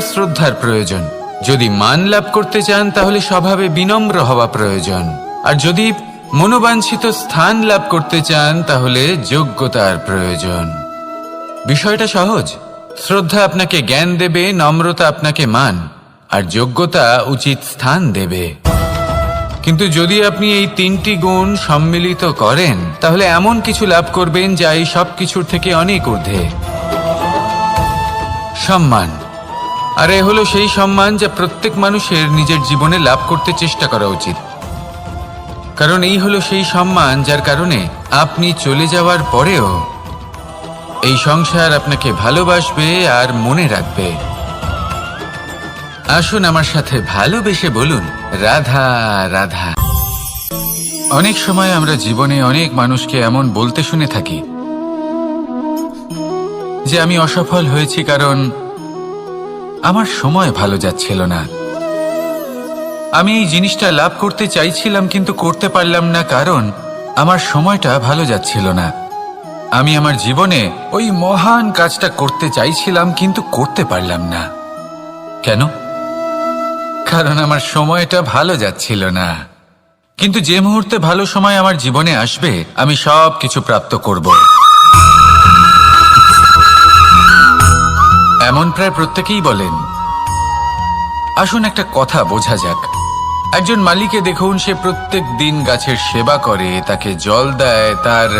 শ্রদ্ধার প্রয়োজন। যদি মান লাভ করতে চান, তাহলে স্বভাবে বিনম্র হওয়া প্রয়োজন। আর যদি মনোবাঞ্ছিত স্থান লাভ করতে চান, তাহলে যোগ্যতার প্রয়োজন। বিষয়টা সহজ। শ্রদ্ধা আপনাকে জ্ঞান দেবে, নম্রতা আপনাকে মান, আর যোগ্যতা উচিত স্থান দেবে। কিন্তু যদি আপনি এই তিনটি গুণ সম্মিলিত করেন, তাহলে এমন কিছু লাভ করবেন যা এই সব কিছুর থেকে অনেক ঊর্ধ্বে। সম্মান। আর এ হলো সেই সম্মান যা প্রত্যেক মানুষের নিজের জীবনে লাভ করতে চেষ্টা করা উচিত। কারণ এই হলো সেই সম্মান যার কারণে আপনি চলে যাওয়ার পরেও এই সংসার আপনাকে ভালোবাসবে আর মনে রাখবে। আসুন আমার সাথে ভালোবেসে বলুন, রাধা রাধা। অনেক সময় আমরা জীবনে অনেক মানুষকে এমন বলতে শুনে থাকি যে আমি অসফল হয়েছি কারণ আমার সময় ভালো যাচ্ছিল না। আমি এই জিনিসটা লাভ করতে চাইছিলাম কিন্তু করতে পারলাম না কারণ আমার সময়টা ভালো যাচ্ছিল না। আমি আমার জীবনে ওই মহান কাজটা করতে চাইছিলাম কিন্তু করতে পারলাম না। কেন? কারণ আমার সময়টা ভালো যাচ্ছিল না। কিন্তু যে মুহূর্তে ভালো সময় আমার জীবনে আসবে, আমি সব কিছু প্রাপ্ত করব। এমন প্রায় প্রত্যেকেই বলেন, আসুন একটা কথা বোঝা যাক। একজন মালিকে দেখুন, সে প্রত্যেক দিন গাছের সেবা করে, তাকে জল দেয়, তার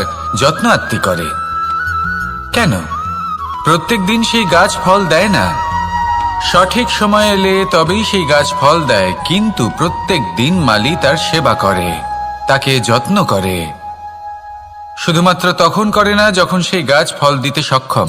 যত্ন আত্মি করে। কেন? প্রত্যেক দিন সেই গাছ ফল দেয় না। সঠিক সময় এলে তবেই সেই গাছ ফল দেয়, কিন্তু প্রত্যেক দিন মালি তার সেবা করে, তাকে যত্ন করে। শুধুমাত্র তখন করে না, যখন সেই গাছ ফল দিতে সক্ষম।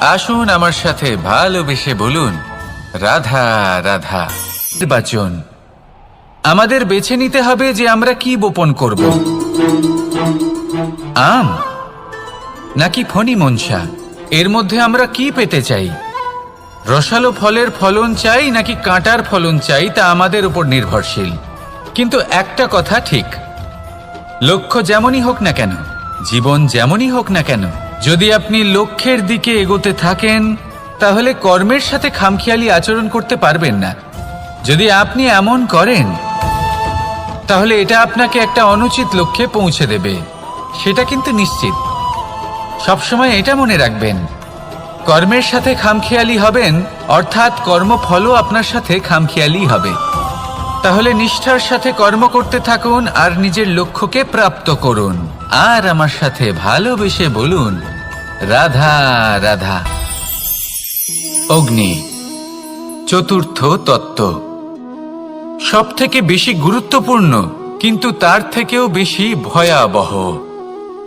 আসুন আমার সাথে ভালোবেসে বলুন, রাধা রাধা, নির্বাচন। আমাদের বেছে নিতে হবে যে আমরা কি বপন করব। আম নাকি ফণি মনসা এর মধ্যে আমরা কি পেতে চাই? রসালো ফলের ফলন চাই নাকি কাঁটার ফলন চাই তা আমাদের উপর নির্ভরশীল। কিন্তু একটা কথা ঠিক। লক্ষ্য যেমনই হোক না কেন, জীবন যেমনই হোক না কেন যদি আপনি লক্ষ্যের দিকে এগোতে থাকেন, তাহলে কর্মের সাথে খামখেয়ালি আচরণ করতে পারবেন না। যদি আপনি এমন করেন, তাহলে এটা আপনাকে একটা অনুচিত লক্ষ্যে পৌঁছে দেবে। সেটা কিন্তু নিশ্চিত। সবসময় এটা মনে রাখবেন। কর্মের সাথে খামখেয়ালি হবেন, অর্থাৎ কর্মফলও আপনার সাথে খামখেয়ালি হবে। তাহলে নিষ্ঠার সাথে কর্ম করতে থাকুন আর নিজের লক্ষ্যকে প্রাপ্ত করুন। আর আমার সাথে ভালোবেসে বলুন, রাধা রাধা। অগ্নি, চতুর্থ তত্ত্ব। সব থেকে বেশি গুরুত্বপূর্ণ, কিন্তু তার থেকেও বেশি ভয়াবহ।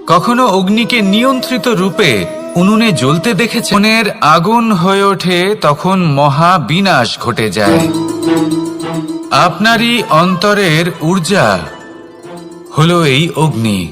কখনো অগ্নিকে নিয়ন্ত্রিত রূপে উনুনে জ্বলতে দেখেছে? মনের আগুন হয়ে ওঠে তখন মহা বিনাশ ঘটে যায়। আপনারই অন্তরের ঊর্জা হলো এই অগ্নি।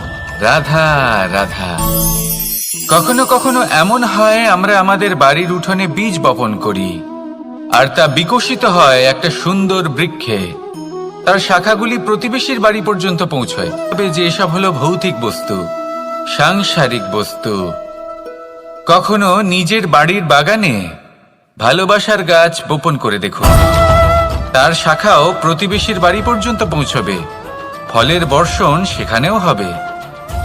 রাধা রাধা। কখনো কখনো এমন হয় আমরা আমাদের বাড়ির উঠোনে বীজ বপন করি, আর তা বিকশিত হয় একটা সুন্দর বৃক্ষে। তার শাখাগুলি প্রতিবেশীর বাড়ি পর্যন্ত পৌঁছয়। তবে যে এসব হলো ভৌতিক বস্তু, সাংসারিক বস্তু। কখনো নিজের বাড়ির বাগানে ভালোবাসার গাছ বপন করে দেখুন। তার শাখাও প্রতিবেশীর বাড়ি পর্যন্ত পৌঁছবে। ফলের বর্ষণ সেখানেও হবে।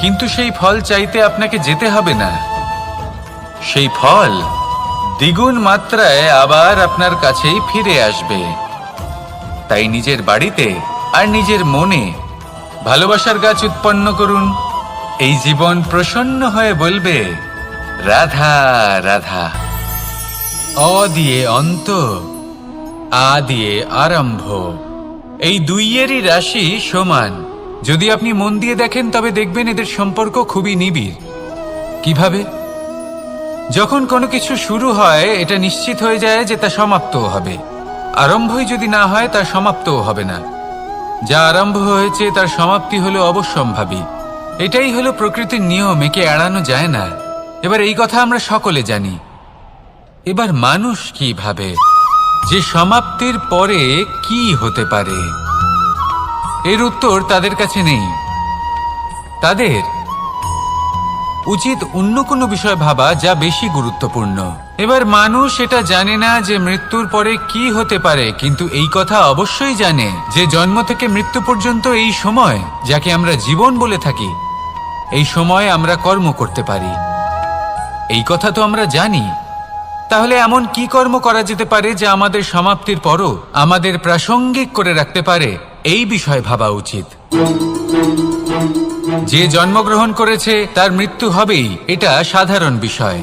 কিন্তু সেই ফল চাইতে আপনাকে যেতে হবে না। সেই ফল দ্বিগুণ মাত্রায় আবার আপনার কাছেই ফিরে আসবে। তাই নিজের বাড়িতে আর নিজের মনে ভালোবাসার গাছ উৎপন্ন করুন। এই জীবন প্রসন্ন হয়ে বলবে, রাধা রাধা। অ দিয়ে অন্ত, আ দিয়ে আরম্ভ। এই দুইয়েরই রাশি সমান। যদি আপনি মন দিয়ে দেখেন, তবে দেখবেন এদের সম্পর্ক খুবই নিবিড়। কীভাবে? যখন কোনো কিছু শুরু হয়, এটা নিশ্চিত হয়ে যায় যে তা সমাপ্তও হবে। আরম্ভই যদি না হয়, তা সমাপ্তও হবে না। যা আরম্ভ হয়েছে, তার সমাপ্তি হলো অবশ্যম্ভাবী। এটাই হলো প্রকৃতির নিয়ম, একে এড়ানো যায় না। এবার এই কথা আমরা সকলে জানি। এবার মানুষ কি ভাবে যে সমাপ্তির পরে কি হতে পারে? এর উত্তর তাদের কাছে নেই। তাদের। উচিত অন্য কোনো বিষয় ভাবা যা বেশি গুরুত্বপূর্ণ। এবার মানুষ এটা জানে না যে মৃত্যুর পরে কি হতে পারে, কিন্তু এই কথা অবশ্যই জানে যে জন্ম থেকে মৃত্যু পর্যন্ত এই সময়, যাকে আমরা জীবন বলে থাকি, এই সময় আমরা কর্ম করতে পারি। এই কথা তো আমরা জানি। তাহলে এমন কি কর্ম করা যেতে পারে যা আমাদের সমাপ্তির পরও আমাদের প্রাসঙ্গিক করে রাখতে পারে? এই বিষয়ে ভাবা উচিত। যে জন্মগ্রহণ করেছে, তার মৃত্যু হবেই, এটা সাধারণ বিষয়।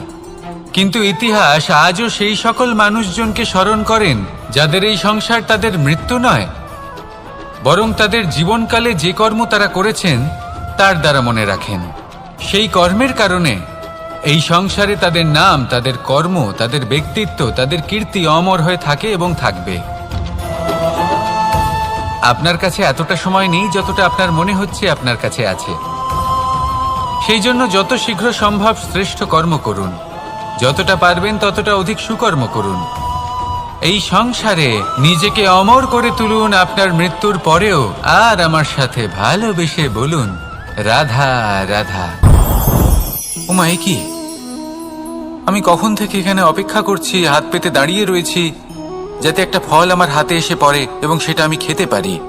কিন্তু ইতিহাস আজও সেই সকল মানুষজনকে স্মরণ করেন, যাদের এই সংসার তাদের মৃত্যু নয়, বরং তাদের জীবনকালে যে কর্ম তারা করেছেন, তার দ্বারা মনে রাখেন। সেই কর্মের কারণে এই সংসারে তাদের নাম, তাদের কর্ম, তাদের ব্যক্তিত্ব, তাদের কীর্তি অমর হয়ে থাকে এবং থাকবে। আপনার কাছে এতটা সময় নেই যতটা আপনার মনে হচ্ছে আপনার কাছে আছে। সেই জন্য যত শীঘ্র সম্ভব শ্রেষ্ঠ কর্ম করুন। যতটা পারবেন ততটা অধিক সুকর্ম করুন। এই সংসারে নিজেকে অমর করে তুলুন আপনার মৃত্যুর পরেও। আর আমার সাথে ভালোবেসে বলুন, রাধা রাধা। উমায় কি? আমি কখন থেকে এখানে অপেক্ষা করছি, হাত পেতে দাঁড়িয়ে রয়েছি। যাতে একটা ফল আমার হাতে এসে পড়ে এবং সেটা আমি খেতে পারি।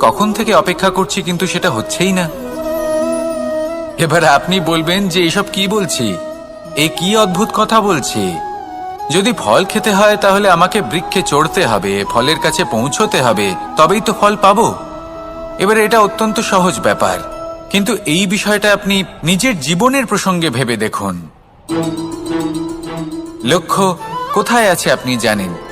কখন থেকে অপেক্ষা করছি কিন্তু সেটা হচ্ছেই না। এবার আপনি বলবেন যে এসব কি বলছি? এ কি অদ্ভুত কথা বলছি? যদি ফল খেতে হয় তাহলে আমাকে বৃক্ষে চড়তে হবে, ফলের কাছে পৌঁছতে হবে, তবেই তো ফল পাবো। এবারে এটা অত্যন্ত সহজ ব্যাপার। কিন্তু এই বিষয়টা আপনি নিজের জীবনের প্রসঙ্গে ভেবে দেখুন। লক্ষ্য, কোথায় আছে আপনি জানেন?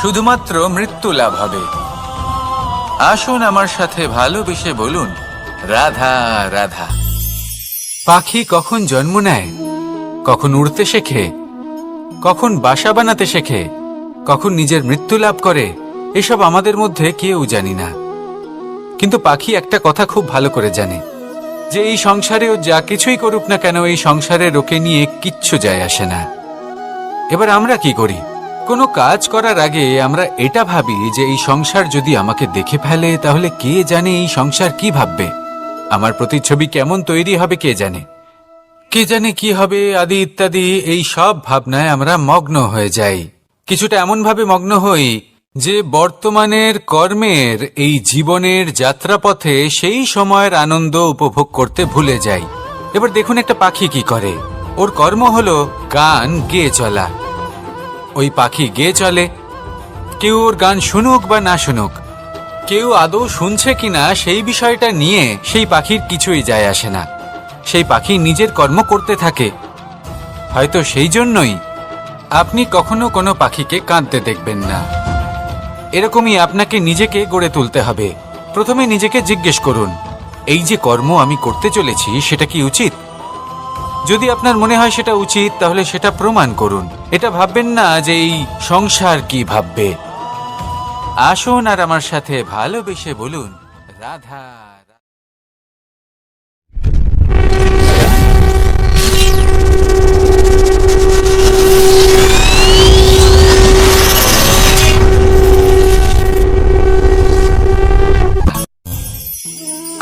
শুধুমাত্র মৃত্যু লাভ হবে। আসুন আমার সাথে ভালোবেসে বলুন, রাধা রাধা। পাখি কখন জন্ম নেয়? কখন উড়তে শেখে? কখন বাসা বানাতে শেখে? কখন নিজের মৃত্যু লাভ করে? এসব আমাদের মধ্যে কেউ জানি না। কিন্তু পাখি একটা কথা খুব ভালো করে জানে, যে এই সংসারে ও যা কিছুই করুক না কেন, এই সংসারে রোকে নিয়ে কিচ্ছু যায় আসে না। এবার আমরা কি করি? কোনো কাজ করার আগে আমরা এটা ভাবি যে এই সংসার যদি আমাকে দেখে ফেলে, তাহলে কে জানে এই সংসার কি ভাববে? আমার প্রতিচ্ছবি কেমন তৈরি হবে কে জানে? কে জানে কি হবে, আদি ইত্যাদি, এই সব ভাবনায় আমরা মগ্ন হয়ে যাই। কিছুটা এমন ভাবে মগ্ন হই যে বর্তমানের কর্মের, এই জীবনের যাত্রাপথে সেই সময়ের আনন্দ উপভোগ করতে ভুলে যাই। এবার দেখুন একটা পাখি কি করে। ওর কর্ম হলো গান গেয়ে চলা। ওই পাখি গেয়ে চলে। কেউ ওর গান শুনুক বা না শুনুক, কেউ আদৌ শুনছে কিনা সেই বিষয়টা নিয়ে সেই পাখির কিছুই যায় আসে না। সেই পাখি নিজের কর্ম করতে থাকে। হয়তো সেই জন্যই আপনি কখনো কোনো পাখিকে কাঁদতে দেখবেন না। এরকমই আপনাকে নিজেকে গড়ে তুলতে হবে। প্রথমে নিজেকে জিজ্ঞেস করুন, এই যে কর্ম আমি করতে চলেছি, সেটা কি উচিত? যদি আপনার মনে হয় সেটা উচিত, তাহলে সেটা প্রমাণ করুন। এটা ভাববেন না যে এই সংসার কি ভাববে। আসুন আর আমার সাথে ভালোবেসে বলুন, রাধা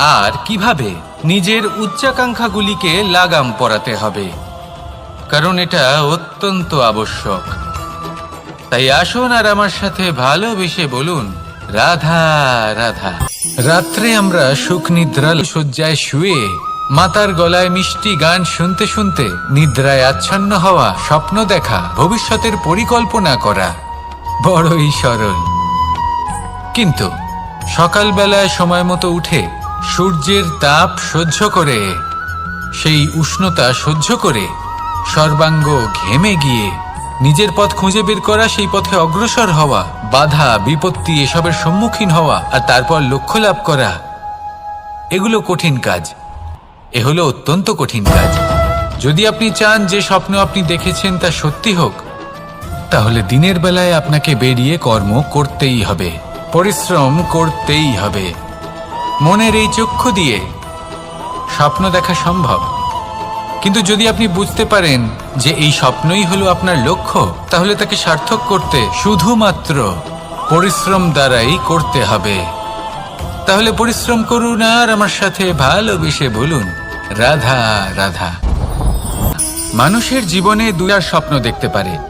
আর কীভাবে নিজের উচ্চাকাঙ্ক্ষাগুলিকে লাগাম পরাতে হবে। কারণ এটা অত্যন্ত আবশ্যক। তাই আসুন আর আমার সাথে ভালোবেসে বলুন, রাধা রাধা। রাত্রে আমরা সুখ নিদ্রাল শয্যায় শুয়ে মাতার গলায় মিষ্টি গান শুনতে শুনতে নিদ্রায় আচ্ছন্ন হওয়া, স্বপ্ন দেখা, ভবিষ্যতের পরিকল্পনা করা বড়ই সরল। কিন্তু সকালবেলায় সময় মতো উঠে সূর্যের তাপ সহ্য করে, সেই উষ্ণতা সহ্য করে, সর্বাঙ্গ ঘেমে গিয়ে, নিজের পথ খুঁজে বের করা, সেই পথে অগ্রসর হওয়া, বাধা, বিপত্তি এসবের সম্মুখীন হওয়া, আর তারপর লক্ষ্য লাভ করা, এগুলো কঠিন কাজ। এ হলো অত্যন্ত কঠিন কাজ। যদি আপনি চান যে স্বপ্ন আপনি দেখেছেন তা সত্যি হোক, তাহলে দিনের বেলায় আপনাকে বেরিয়ে কর্ম করতেই হবে, পরিশ্রম করতেই হবে। মনের এই চক্ষু দিয়ে স্বপ্ন দেখা সম্ভব। কিন্তু যদি আপনি বুঝতে পারেন যে এই স্বপ্নই হলো আপনার লক্ষ্য, তাহলে তাকে সার্থক করতে শুধুমাত্র পরিশ্রম দ্বারাই করতে হবে। তাহলে পরিশ্রম করুন আর আমার সাথে ভালোবেসে বলুন, রাধা রাধা। মানুষের জীবনে দুয়ার স্বপ্ন দেখতে পারে।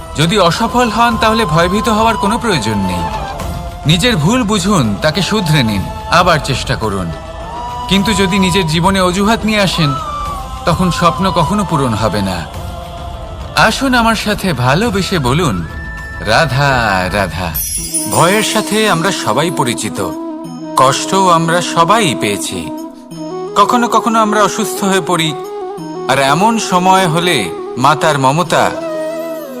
যদি অসফল হন, তাহলে ভয়ভীত হওয়ার কোনো প্রয়োজন নেই। নিজের ভুল বুঝুন, তাকে শুধরে নিন, আবার চেষ্টা করুন। কিন্তু যদি নিজের জীবনে অজুহাত নিয়ে আসেন, তখন স্বপ্ন কখনো পূরণ হবে না। আসুন আমার সাথে ভালোবেসে বলুন, রাধা রাধা। ভয়ের সাথে আমরা সবাই পরিচিত। কষ্ট আমরা সবাই পেয়েছি। কখনো কখনো আমরা অসুস্থ হয়ে পড়ি, আর এমন সময় হলে মাতার মমতা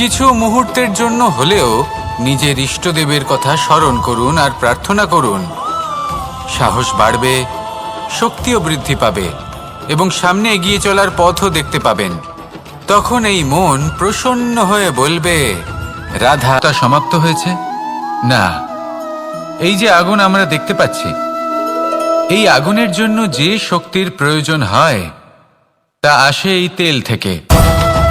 কিছু মুহূর্তের জন্য হলেও নিজের ইষ্টদেবের কথা স্মরণ করুন আর প্রার্থনা করুন। সাহস বাড়বে, শক্তিও বৃদ্ধি পাবে এবং সামনে এগিয়ে চলার পথও দেখতে পাবেন। তখন এই মন প্রসন্ন হয়ে বলবে, রাধা, তা সমাপ্ত হয়েছে? না। এই যে আগুন আমরা দেখতে পাচ্ছি, এই আগুনের জন্য যে শক্তির প্রয়োজন হয়, তা আসে এই তেল থেকে।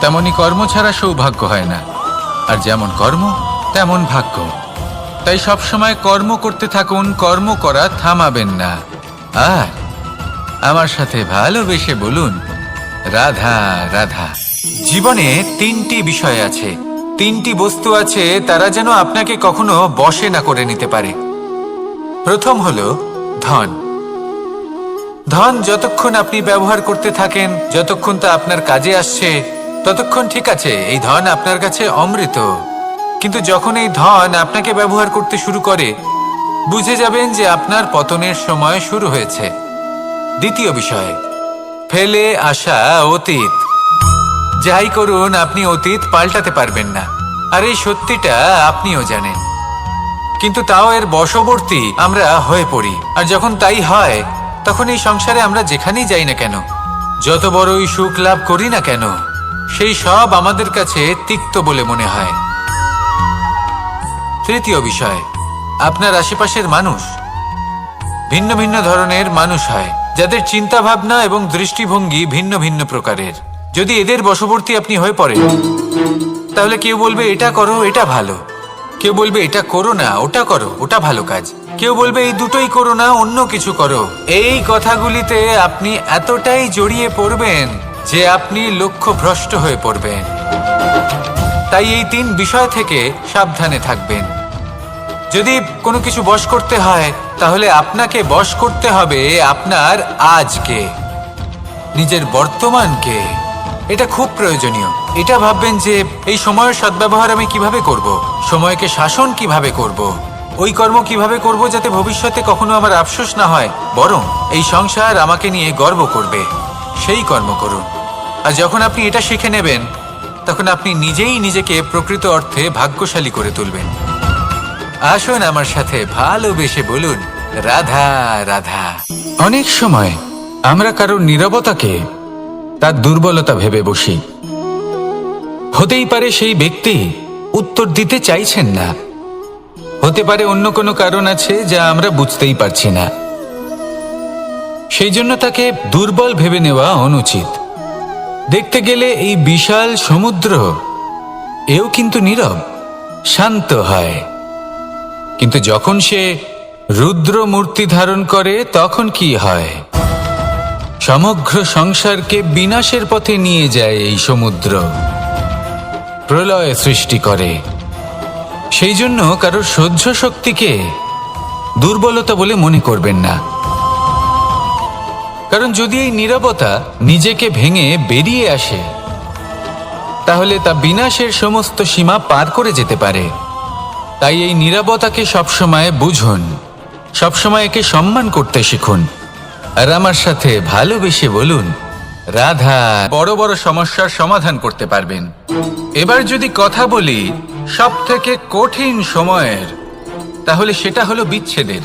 তেমনি কর্ম ছাড়া সৌভাগ্য হয় না। আর যেমন কর্ম, তেমন ভাগ্য। তাই সবসময় কর্ম করতে থাকুন, কর্ম করা থামাবেন না। আর আমার সাথে ভালোবেসে বলুন, রাধা রাধা। জীবনে তিনটি বিষয় আছে। তিনটি বস্তু আছে, তারা যেন আপনাকে কখনো বশে না করে নিতে পারে। প্রথম হলো ধন। ধন যতক্ষণ আপনি ব্যবহার করতে থাকেন, যতক্ষণ তা আপনার কাজে আসছে ততক্ষণ ঠিক আছে, এই ধন আপনার কাছে অমৃত। কিন্তু যখন এই ধন আপনাকে ব্যবহার করতে শুরু করে, বুঝে যাবেন যে আপনার পতনের সময় শুরু হয়েছে। দ্বিতীয় বিষয়, ফেলে আসা অতীত। যাই করুন, আপনি অতীত পাল্টাতে পারবেন না। আর এই সত্যিটা আপনিও জানেন। কিন্তু তাও এর বশবর্তী আমরা হয়ে পড়ি। আর যখন তাই হয়, তখন এই সংসারে আমরা যেখানেই যাই না কেন, যত বড়ই সুখ লাভ করি না কেন সেই সব আমাদের কাছে তিক্ত বলে মনে হয়। তৃতীয় বিষয়, আপনার আশেপাশের মানুষ। ভিন্ন ভিন্ন ধরনের মানুষ হয়, যাদের চিন্তা ভাবনা এবং দৃষ্টিভঙ্গি ভিন্ন ভিন্ন প্রকারের। যদি এদের বশবর্তী আপনি হয়ে পড়েন, তাহলে কেউ বলবে, এটা করো, এটা ভালো। কেউ বলবে, এটা করো না, ওটা করো, ওটা ভালো কাজ। কেউ বলবে, এই দুটোই করো না, অন্য কিছু করো। এই কথাগুলিতে আপনি এতটাই জড়িয়ে পড়বেন যে আপনি লক্ষ্য ভ্রষ্ট হয়ে পড়বেন। তাই এই তিন বিষয় থেকে সাবধানে থাকবেন। যদি কোনো কিছু বশ করতে হয়, তাহলে আপনাকে বশ করতে হবে আপনার আজকে, নিজের বর্তমানকে। এটা খুব প্রয়োজনীয়। এটা ভাববেন যে, এই সময়ের সদ্ব্যবহার আমি কীভাবে করব? সময়কে শাসন কীভাবে করব? ওই কর্ম কীভাবে করব যাতে ভবিষ্যতে কখনো আমার আফসোস না হয়? বরং এই সংসার আমাকে নিয়ে গর্ব করবে। সেই কর্ম করুন। আর যখন আপনি এটা শিখে নেবেন, তখন আপনি নিজেই নিজেকে প্রকৃত অর্থে ভাগ্যশালী করে তুলবেন। আসুন আমার সাথে ভালোবেসে বলুন, রাধা রাধা। অনেক সময় আমরা কারোর নীরবতাকে তার দুর্বলতা ভেবে বসি। হতেই পারে সেই ব্যক্তি উত্তর দিতে চাইছেন না। হতে পারে অন্য কোনো কারণ আছে যা আমরা বুঝতেই পারছি না। সেই জন্য তাকে দুর্বল ভেবে নেওয়া অনুচিত। দেখতে গেলে এই বিশাল সমুদ্র, এও কিন্তু নীরব, শান্ত হয়। কিন্তু যখন সে রুদ্র মূর্তি ধারণ করে, তখন কি হয়? সমগ্র সংসারকে বিনাশের পথে নিয়ে যায় এই সমুদ্র। প্রলয় সৃষ্টি করে। সেই জন্য কারোর সহ্য শক্তিকে দুর্বলতা বলে মনে করবেন না। কারণ যদি এই নীরবতা নিজেকে ভেঙে বেরিয়ে আসে, তাহলে তা বিনাশের সমস্ত সীমা পার করে যেতে পারে। তাই এই নীরবতাকে সবসময় বুঝুন, সবসময় একে সম্মান করতে শিখুন। আর আমার সাথে ভালোবেসে বলুন, রাধা, বড় বড় সমস্যার সমাধান করতে পারবেন। এবার যদি কথা বলি সব থেকে কঠিন সময়ের, তাহলে সেটা হলো বিচ্ছেদের।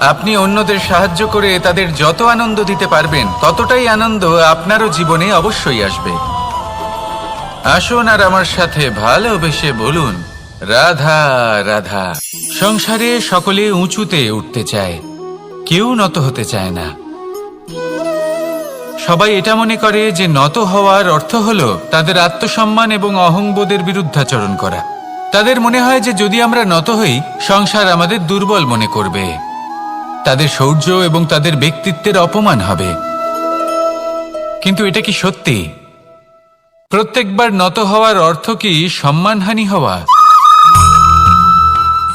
আপনি অন্যদের সাহায্য করে তাদের যত আনন্দ দিতে পারবেন, ততটাই আনন্দ আপনারও জীবনে অবশ্যই আসবে। আসুন আর আমার সাথে ভালোবেসে বলুন, রাধা রাধা। সংসারে সকলে উঁচুতে উঠতে চায়, কেউ নত হতে চায় না। সবাই এটা মনে করে যে নত হওয়ার অর্থ হলো তাদের আত্মসম্মান এবং অহংবোধের বিরুদ্ধাচরণ করা। তাদের মনে হয় যে যদি আমরা নত হই, সংসার আমাদের দুর্বল মনে করবে। তাদের শৌর্য এবং তাদের ব্যক্তিত্বের অপমান হবে। কিন্তু এটা কি সত্যি? প্রত্যেকবার নত হওয়ার অর্থ কি সম্মানহানি হওয়া?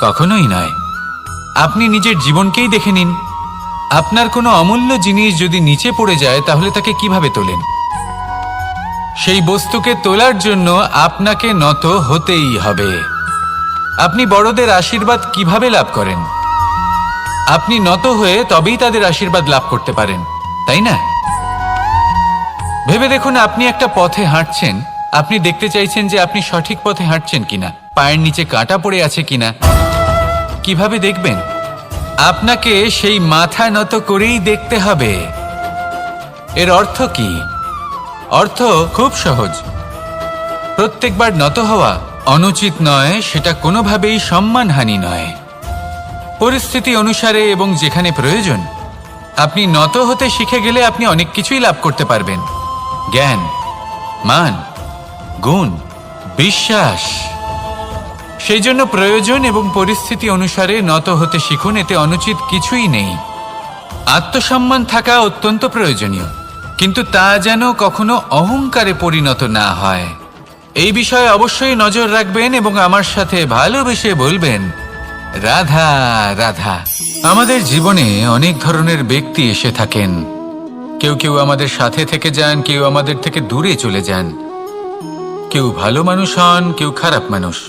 কখনোই নয়। আপনি নিজের জীবনকেই দেখে নিন। আপনার কোনো অমূল্য জিনিস যদি নিচে পড়ে যায়, তাহলে তাকে কীভাবে তোলেন? সেই বস্তুকে তোলার জন্য আপনাকে নত হতেই হবে। আপনি বড়দের আশীর্বাদ কীভাবে লাভ করেন? আপনি নত হয়ে তবেই তাদের আশীর্বাদ লাভ করতে পারেন, তাই না? ভেবে দেখুন আপনি একটা পথে হাঁটছেন, আপনি দেখতে চাইছেন যে আপনি সঠিক পথে হাঁটছেন কিনা, পায়ের নিচে কাঁটা পড়ে আছে কিনা। কীভাবে দেখবেন? আপনাকে সেই মাথা নত করেই দেখতে হবে। এর অর্থ কি? অর্থ খুব সহজ। প্রত্যেকবার নত হওয়া অনুচিত নয়, সেটা কোনোভাবেই সম্মানহানি নয়। পরিস্থিতি অনুসারে এবং যেখানে প্রয়োজন, আপনি নত হতে শিখে গেলে আপনি অনেক কিছুই লাভ করতে পারবেন। জ্ঞান, মান, গুণ, বিশ্বাস। সেই জন্য প্রয়োজন এবং পরিস্থিতি অনুসারে নত হতে শিখুন, এতে অনুচিত কিছুই নেই। আত্মসম্মান থাকা অত্যন্ত প্রয়োজনীয়, কিন্তু তা যেন কখনো অহংকারে পরিণত না হয়। এই বিষয়ে অবশ্যই নজর রাখবেন এবং আমার সাথে ভালোবেসে বলবেন রাধা রাধা। আমাদের জীবনে অনেক ধরনের ব্যক্তি এসে থাকেন। কেউ কেউ আমাদের সাথে থেকে যান, কেউ আমাদের থেকে দূরে চলে যান। কেউ ভালো মানুষ হন, কেউ খারাপ মানুষ।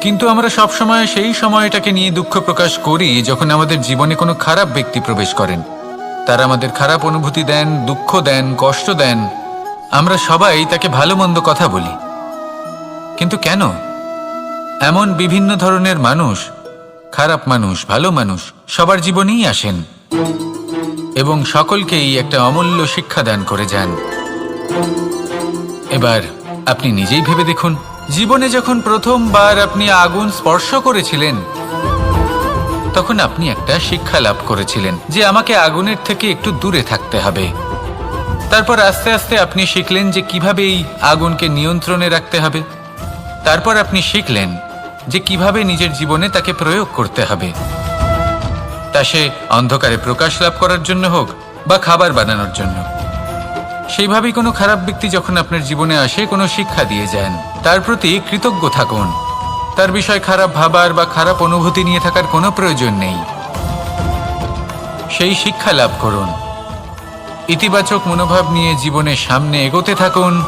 কিন্তু আমরা সবসময় সেই সময়টাকে নিয়ে দুঃখ প্রকাশ করি যখন আমাদের জীবনে কোনো খারাপ ব্যক্তি প্রবেশ করেন। তারা আমাদের খারাপ অনুভূতি দেন, দুঃখ দেন, কষ্ট দেন। আমরা সবাই তাকে ভালো মন্দ কথা বলি। কিন্তু কেন? এমন বিভিন্ন ধরনের মানুষ খারাপ মানুষ, ভালো মানুষ, সবার জীবনেই আসেন এবং সকলকেই একটা অমূল্য শিক্ষা দান করে যান। এবার আপনি নিজেই ভেবে দেখুন, জীবনে যখন প্রথমবার আপনি আগুন স্পর্শ করেছিলেন, তখন আপনি একটা শিক্ষা লাভ করেছিলেন যে আমাকে আগুনের থেকে একটু দূরে থাকতে হবে। তারপর আস্তে আস্তে আপনি শিখলেন যে কীভাবে এই আগুনকে নিয়ন্ত্রণে রাখতে হবে। তারপর আপনি শিখলেন যে কীভাবে নিজের জীবনে তাকে প্রয়োগ করতে হবে। তা সে অন্ধকারে প্রকাশ লাভ করার জন্য হোক বা খাবার বানানোর জন্য। সেইভাবেই কোনো খারাপ ব্যক্তি যখন আপনার জীবনে আসে, কোনো শিক্ষা দিয়ে যান, তার প্রতি কৃতজ্ঞ থাকুন। তার বিষয় খারাপ ভাবার বা খারাপ অনুভূতি নিয়ে থাকার কোনো প্রয়োজন নেই। সেই শিক্ষা লাভ করুন। ইতিবাচক মনোভাব নিয়ে জীবনের সামনে এগোতে থাকুন।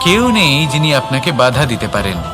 কেউ নেই যিনি আপনাকে বাধা দিতে পারেন।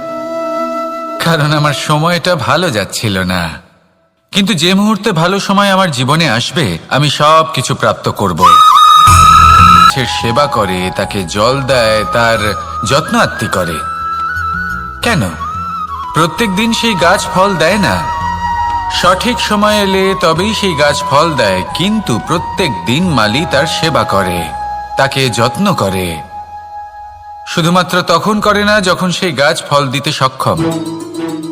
কারণ আমার সময়টা ভালো যাচ্ছিল না। কিন্তু যে মুহূর্তে ভালো সময় আমার জীবনে আসবে, আমি সব কিছু প্রাপ্ত করব। গাছের সেবা করে, তাকে জল দেয়, তার যত্ন আত্মি করে। কেন? প্রত্যেক দিন সেই গাছ ফল দেয় না। সঠিক সময় এলে তবেই সেই গাছ ফল দেয়, কিন্তু প্রত্যেক দিন মালি তার সেবা করে, তাকে যত্ন করে। শুধুমাত্র তখন করে না, যখন সেই গাছ ফল দিতে সক্ষম।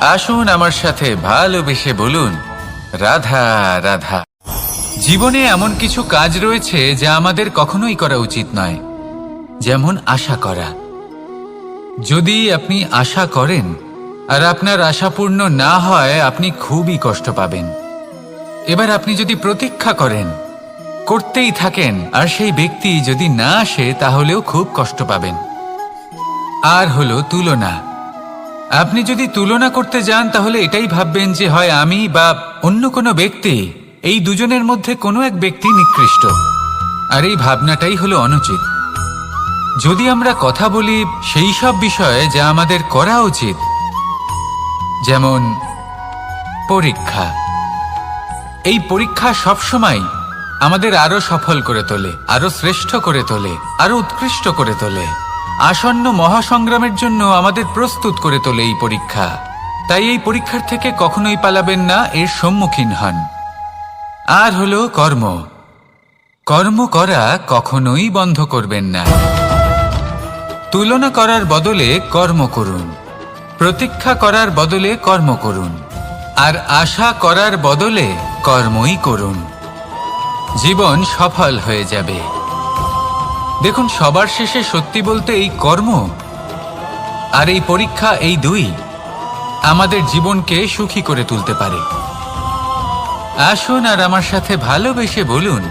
আসুন আমার সাথে ভালোবেসে বলুন, রাধা রাধা। জীবনে এমন কিছু কাজ রয়েছে যা আমাদের কখনোই করা উচিত নয়, যেমন আশা করা। যদি আপনি আশা করেন আর আপনার আশা পূর্ণ না হয়, আপনি খুবই কষ্ট পাবেন। এবার আপনি যদি প্রতীক্ষা করেন, করতেই থাকেন, আর সেই ব্যক্তি যদি না আসে, তাহলেও খুব কষ্ট পাবেন। আর হলো তুলনা। আপনি যদি তুলনা করতে যান, তাহলে এটাই ভাববেন যে, হয় আমি বা অন্য কোনো ব্যক্তি, এই দুজনের মধ্যে কোনো এক ব্যক্তি নিকৃষ্ট। আর এই ভাবনাটাই হলো অনুচিত। যদি আমরা কথা বলি সেই সব বিষয়ে যা আমাদের করা উচিত, যেমন পরীক্ষা। এই পরীক্ষা সবসময় আমাদের আরও সফল করে তোলে, আরও শ্রেষ্ঠ করে তোলে, আরও উৎকৃষ্ট করে তোলে। আসন্ন মহাসংগ্রামের জন্য আমাদের প্রস্তুত করে তোলে এই পরীক্ষা। তাই এই পরীক্ষার থেকে কখনোই পালাবেন না, এর সম্মুখীন হন। আর হলো কর্ম। কর্ম করা কখনোই বন্ধ করবেন না। তুলনা করার বদলে কর্ম করুন। প্রতীক্ষা করার বদলে কর্ম করুন। আর আশা করার বদলে কর্মই করুন। জীবন সফল হয়ে যাবে। দেখুন, সবার শেষে সত্যি বলতে এই কর্ম আর এই পরীক্ষা এই দুই আমাদের জীবনকে সুখী করে তুলতে পারে। আসুন আর আমার সাথে ভালোবেসে বলুন,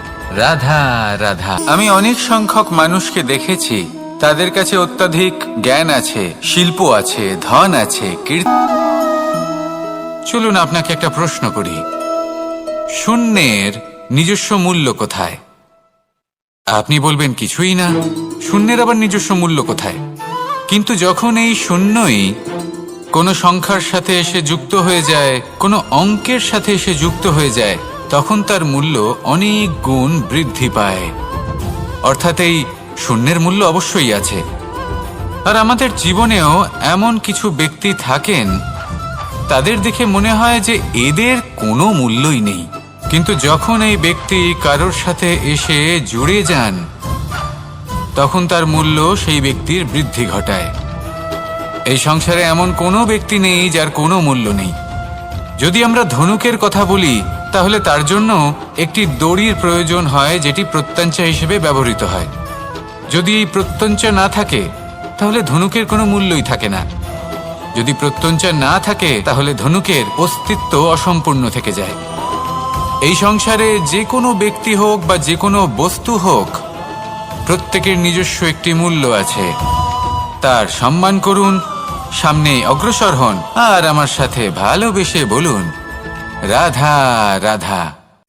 রাধা রাধা। আমি অনেক সংখ্যক মানুষকে দেখেছি, তাদের কাছে অত্যাধিক জ্ঞান আছে, শিল্প আছে, ধন আছে চলুন, আপনাকে একটা প্রশ্ন করি। শূন্যের নিজস্ব মূল্য কোথায়? আপনি বলবেন কিছুই না। শূন্যের আবার নিজস্ব মূল্য কোথায়? কিন্তু যখন এই শূন্যই কোনো সংখ্যার সাথে এসে যুক্ত হয়ে যায়, কোনো অঙ্কের সাথে এসে যুক্ত হয়ে যায়, তখন তার মূল্য অনেক গুণ বৃদ্ধি পায়। অর্থাৎ এই শূন্যের মূল্য অবশ্যই আছে। আর আমাদের জীবনেও এমন কিছু ব্যক্তি থাকেন, তাদের দেখে মনে হয় যে এদের কোনো মূল্যই নেই। কিন্তু যখন এই ব্যক্তি কারোর সাথে এসে জুড়ে যান, তখন তার মূল্য সেই ব্যক্তির বৃদ্ধি ঘটায়। এই সংসারে এমন কোনো ব্যক্তি নেই যার কোনো মূল্য নেই। যদি আমরা ধনুকের কথা বলি, তাহলে তার জন্য একটি দড়ির প্রয়োজন হয় যেটি প্রত্যঞ্চা হিসেবে ব্যবহৃত হয়। যদি এই প্রত্যঞ্চা না থাকে, তাহলে ধনুকের কোনো মূল্যই থাকে না। যদি প্রত্যঞ্চা না থাকে, তাহলে ধনুকের অস্তিত্ব অসম্পূর্ণ থেকে যায়। এই সংসারে যে কোনো ব্যক্তি হোক বা যে কোনো বস্তু হোক, প্রত্যেকের নিজস্ব একটি মূল্য আছে। তার সম্মান করুন, সামনে অগ্রসর হন, আর আমার সাথে ভালোবেসে বলুন, রাধা রাধা।